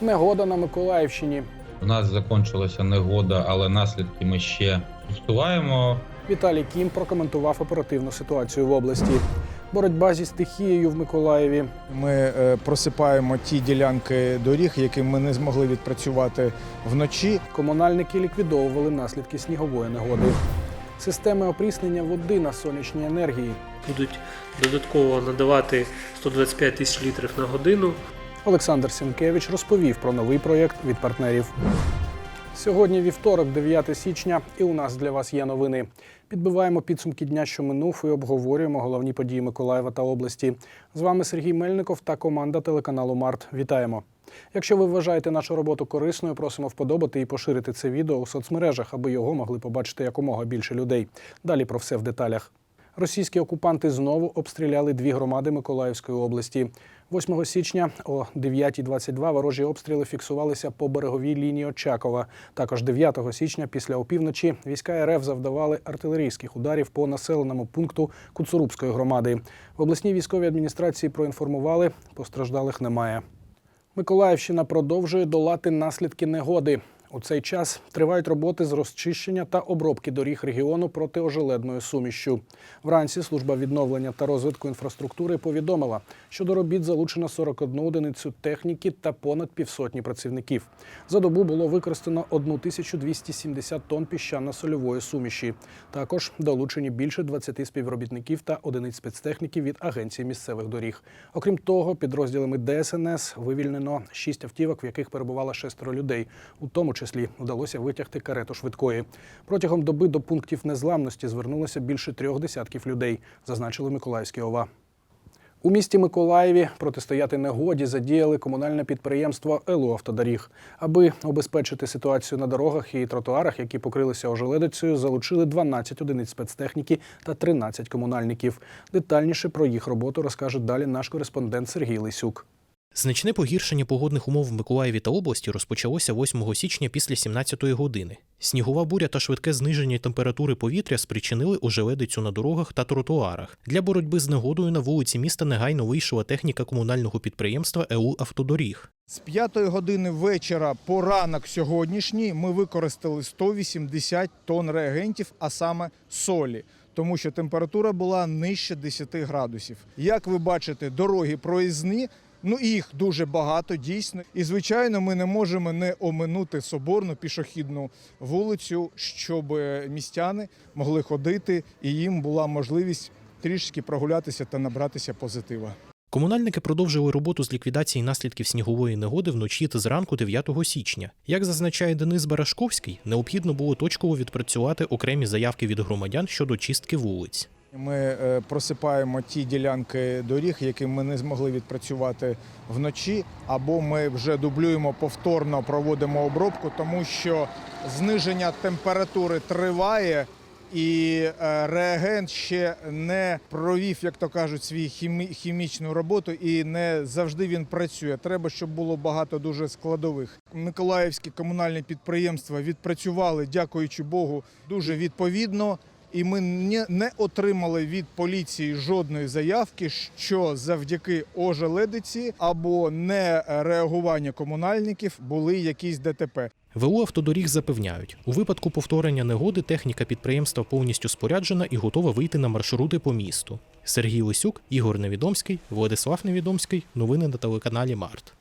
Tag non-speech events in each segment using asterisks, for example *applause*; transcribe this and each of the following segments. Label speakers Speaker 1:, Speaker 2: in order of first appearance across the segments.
Speaker 1: Негода на Миколаївщині.
Speaker 2: У нас закінчилася негода, але наслідки ми ще відчуваємо.
Speaker 1: Віталій Кім прокоментував оперативну ситуацію в області. Боротьба зі стихією в Миколаєві.
Speaker 3: Ми е, просипаємо ті ділянки доріг, які ми не змогли відпрацювати вночі.
Speaker 1: Комунальники ліквідовували наслідки снігової негоди. Системи опріснення води на сонячній енергії.
Speaker 4: будуть додатково надавати 125 тисяч літрів на годину.
Speaker 1: Олександр Сінкевич розповів про новий проєкт від партнерів. Сьогодні вівторок, 9 січня, і у нас для вас є новини. Підбиваємо підсумки дня, що минув, і обговорюємо головні події Миколаєва та області. З вами Сергій Мельников та команда телеканалу Март. Вітаємо! Якщо ви вважаєте нашу роботу корисною, просимо вподобати і поширити це відео у соцмережах, аби його могли побачити якомога більше людей. Далі про все в деталях. Російські окупанти знову обстріляли дві громади Миколаївської області. 8 січня о 9.22 ворожі обстріли фіксувалися по береговій лінії Очакова. Також 9 січня після опівночі війська РФ завдавали артилерійських ударів по населеному пункту Куцурубської громади. В обласній військовій адміністрації проінформували, постраждалих немає. Миколаївщина продовжує долати наслідки негоди. У цей час тривають роботи з розчищення та обробки доріг регіону протиожеледною сумішшю. Вранці служба відновлення та розвитку інфраструктури повідомила, що до робіт залучено 41 одиницю техніки та понад півсотні працівників. За добу було використано 1270 тонн піщано-сольової суміші. Також долучені більше 20 співробітників та одиниць спецтехніки від агенції місцевих доріг. Окрім того, підрозділами ДСНС вивільнено 6 автівок, в яких перебувало шестеро людей. У тому числі вдалося витягти карету швидкої. Протягом доби до пунктів незламності звернулося більше трьох десятків людей, зазначили Миколаївські ОВА. У місті Миколаєві протистояти негоді задіяли комунальне підприємство «Елу Автодоріг». Аби обезпечити ситуацію на дорогах і тротуарах, які покрилися ожеледицею, залучили 12 одиниць спецтехніки та 13 комунальників. Детальніше про їх роботу розкаже далі наш кореспондент Сергій Лисюк.
Speaker 5: Значне погіршення погодних умов в Миколаєві та області розпочалося 8 січня після 17-ї години. Снігова буря та швидке зниження температури повітря спричинили ожеледицю на дорогах та тротуарах. Для боротьби з негодою на вулиці міста негайно вийшла техніка комунального підприємства ЕУ Автодоріг.
Speaker 3: З 5 години вечора по ранок сьогоднішній ми використали 180 тонн реагентів, а саме солі. Тому що температура була нижче 10 градусів. Як ви бачите, дороги проїзні, ну їх дуже багато, дійсно. І звичайно, ми не можемо не оминути соборну пішохідну вулицю, щоб містяни могли ходити і їм була можливість трішки прогулятися та набратися позитива.
Speaker 5: Комунальники продовжили роботу з ліквідації наслідків снігової негоди вночі та зранку 9 січня. Як зазначає Денис Барашковський, необхідно було точково відпрацювати окремі заявки від громадян щодо чистки вулиць.
Speaker 3: Ми е, просипаємо ті ділянки доріг, які ми не змогли відпрацювати вночі, або ми вже дублюємо повторно, проводимо обробку, тому що зниження температури триває. І е, реагент ще не провів, як то кажуть, свій хімі, хімічну роботу, і не завжди він працює. Треба, щоб було багато дуже складових. Миколаївські комунальні підприємства відпрацювали, дякуючи Богу, дуже відповідно. І ми не, отримали від поліції жодної заявки, що завдяки ожеледиці або не реагування комунальників були якісь ДТП.
Speaker 5: ВУ автодоріг запевняють, у випадку повторення негоди техніка підприємства повністю споряджена і готова вийти на маршрути по місту. Сергій Лисюк, Ігор Невідомський, Владислав Невідомський. Новини на телеканалі Март.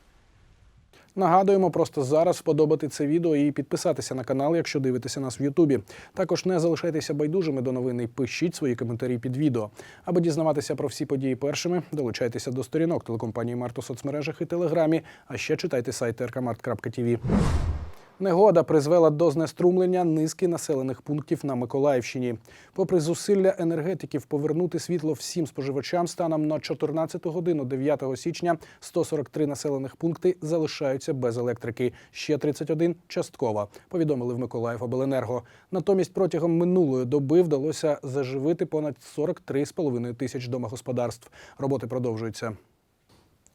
Speaker 1: Нагадуємо просто зараз сподобати це відео і підписатися на канал, якщо дивитеся нас в Ютубі. Також не залишайтеся байдужими до новини і пишіть свої коментарі під відео. Аби дізнаватися про всі події першими, долучайтеся до сторінок телекомпанії Март у соцмережах і телеграмі, а ще читайте сайт rkmart.tv. Негода призвела до знеструмлення низки населених пунктів на Миколаївщині. Попри зусилля енергетиків повернути світло всім споживачам станом на 14 годину 9 січня 143 населених пункти залишаються без електрики. Ще 31 – частково, повідомили в Миколаївобленерго. Натомість протягом минулої доби вдалося заживити понад 43,5 тисяч домогосподарств. Роботи продовжуються.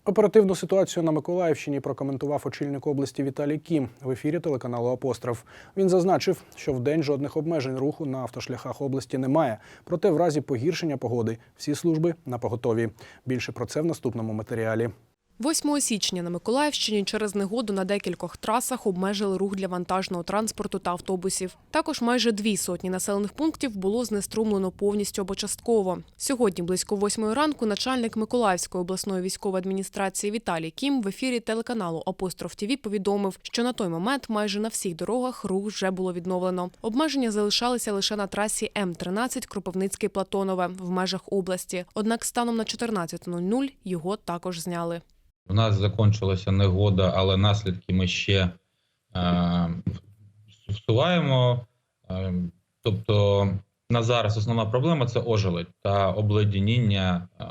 Speaker 1: Оперативну ситуацію на Миколаївщині прокоментував очільник області Віталій Кім в ефірі телеканалу Апостроф. Він зазначив, що в день жодних обмежень руху на автошляхах області немає. Проте, в разі погіршення погоди всі служби на поготові. Більше про це в наступному матеріалі.
Speaker 6: 8 січня на Миколаївщині через негоду на декількох трасах обмежили рух для вантажного транспорту та автобусів. Також майже дві сотні населених пунктів було знеструмлено повністю або частково. Сьогодні близько восьмої ранку начальник Миколаївської обласної військової адміністрації Віталій Кім в ефірі телеканалу Апостроф ТІВІ повідомив, що на той момент майже на всіх дорогах рух вже було відновлено. Обмеження залишалися лише на трасі М13 Кропивницький Платонове в межах області. Однак станом на 14.00 його також зняли.
Speaker 2: У нас закончилася негода, але наслідки ми ще е, всуваємо. Е, тобто на зараз основна проблема це ожеледь та обледеніння, е,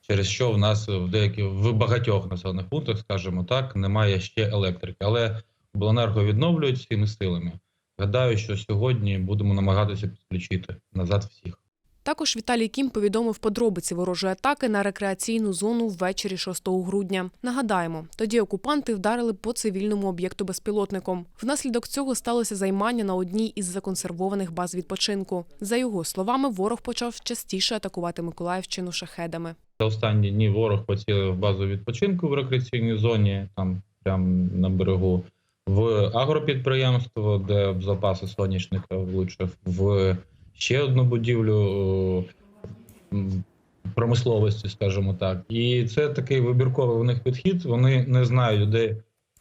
Speaker 2: через що в нас в деяких в багатьох населених пунктах, скажімо так, немає ще електрики. Але обленерго відновлюють всіми силами. Гадаю, що сьогодні будемо намагатися підключити назад всіх.
Speaker 6: Також Віталій Кім повідомив подробиці ворожої атаки на рекреаційну зону ввечері 6 грудня. Нагадаємо, тоді окупанти вдарили по цивільному об'єкту безпілотником. Внаслідок цього сталося займання на одній із законсервованих баз відпочинку. За його словами, ворог почав частіше атакувати Миколаївщину шахедами.
Speaker 2: За останні дні ворог поцілив базу відпочинку в рекреаційній зоні, там прямо на берегу, в агропідприємство, де запаси соняшника влучив, в ще одну будівлю е, промисловості, скажімо так. І це такий вибірковий у них підхід. Вони не знають, де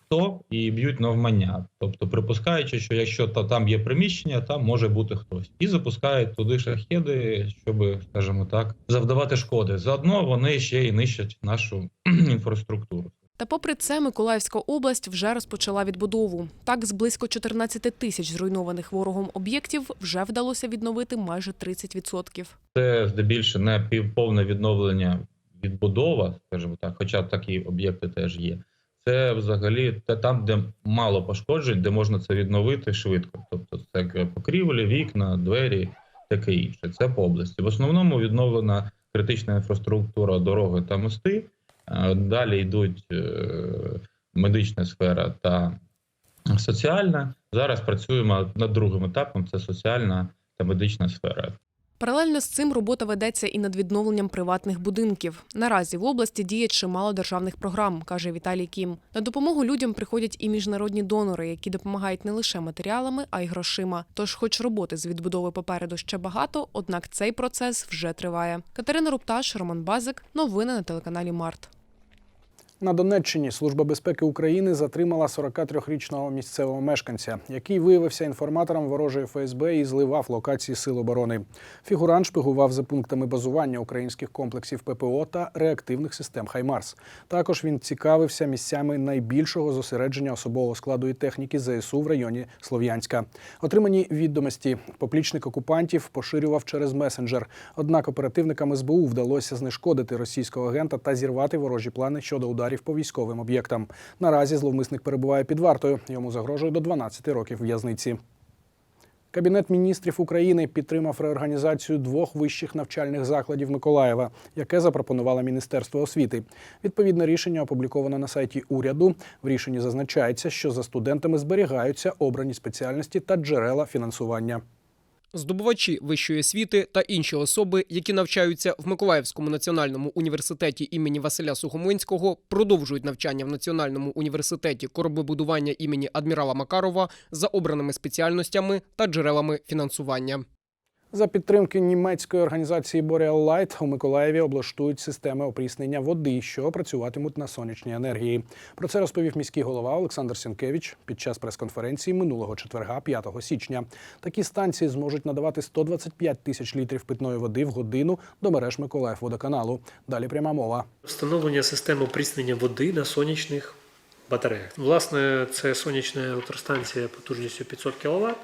Speaker 2: хто, і б'ють навмання. Тобто, припускаючи, що якщо та там є приміщення, там може бути хтось, і запускають туди шахеди, щоб, скажімо так, завдавати шкоди. Заодно вони ще й нищать нашу *clears throat* інфраструктуру.
Speaker 6: Та попри це, Миколаївська область вже розпочала відбудову. Так, з близько 14 тисяч зруйнованих ворогом об'єктів вже вдалося відновити майже 30%.
Speaker 2: Це здебільшого не півповне відновлення відбудова, скажімо так, хоча такі об'єкти теж є. Це взагалі те там, де мало пошкоджень, де можна це відновити швидко. Тобто це покрівлі, вікна, двері, таке інше. Це по області. В основному відновлена критична інфраструктура, дороги та мости. Далі йдуть е, медична сфера та соціальна. Зараз працюємо над другим етапом: це соціальна та медична сфера.
Speaker 6: Паралельно з цим робота ведеться і над відновленням приватних будинків. Наразі в області діє чимало державних програм, каже Віталій Кім. На допомогу людям приходять і міжнародні донори, які допомагають не лише матеріалами, а й грошима. Тож, хоч роботи з відбудови попереду ще багато, однак цей процес вже триває. Катерина Рупташ, Роман Базик. Новини на телеканалі Март.
Speaker 1: На Донеччині Служба безпеки України затримала 43-річного місцевого мешканця, який виявився інформатором ворожої ФСБ і зливав локації сил оборони. Фігурант шпигував за пунктами базування українських комплексів ППО та реактивних систем Хаймарс. Також він цікавився місцями найбільшого зосередження особового складу і техніки ЗСУ в районі Слов'янська. Отримані відомості поплічник окупантів поширював через месенджер. Однак оперативникам СБУ вдалося знешкодити російського агента та зірвати ворожі плани щодо ударів по військовим об'єктам. Наразі зловмисник перебуває під вартою. Йому загрожує до 12 років в'язниці. Кабінет міністрів України підтримав реорганізацію двох вищих навчальних закладів Миколаєва, яке запропонувало Міністерство освіти. Відповідне рішення опубліковано на сайті уряду. В рішенні зазначається, що за студентами зберігаються обрані спеціальності та джерела фінансування.
Speaker 7: Здобувачі вищої освіти та інші особи, які навчаються в Миколаївському національному університеті імені Василя Сухомлинського, продовжують навчання в Національному університеті кораблебудування імені адмірала Макарова за обраними спеціальностями та джерелами фінансування.
Speaker 1: За підтримки німецької організації Boreal Light у Миколаєві облаштують системи опріснення води, що працюватимуть на сонячній енергії. Про це розповів міський голова Олександр Сінкевич під час прес-конференції минулого четверга, 5 січня. Такі станції зможуть надавати 125 тисяч літрів питної води в годину до мереж Миколаївводоканалу. Далі пряма мова.
Speaker 4: Встановлення системи опріснення води на сонячних батареях. Власне, це сонячна електростанція потужністю 500 кВт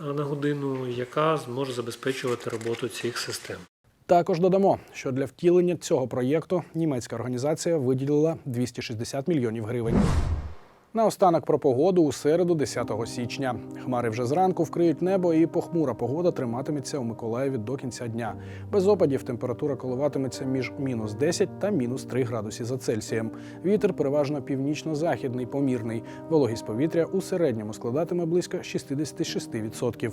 Speaker 4: на годину, яка зможе забезпечувати роботу цих систем.
Speaker 1: Також додамо, що для втілення цього проєкту німецька організація виділила 260 мільйонів гривень. Наостанок про погоду у середу, 10 січня. Хмари вже зранку вкриють небо, і похмура погода триматиметься у Миколаєві до кінця дня. Без опадів температура коливатиметься між мінус 10 та мінус 3 градусі за Цельсієм. Вітер переважно північно-західний, помірний. Вологість повітря у середньому складатиме близько 66%.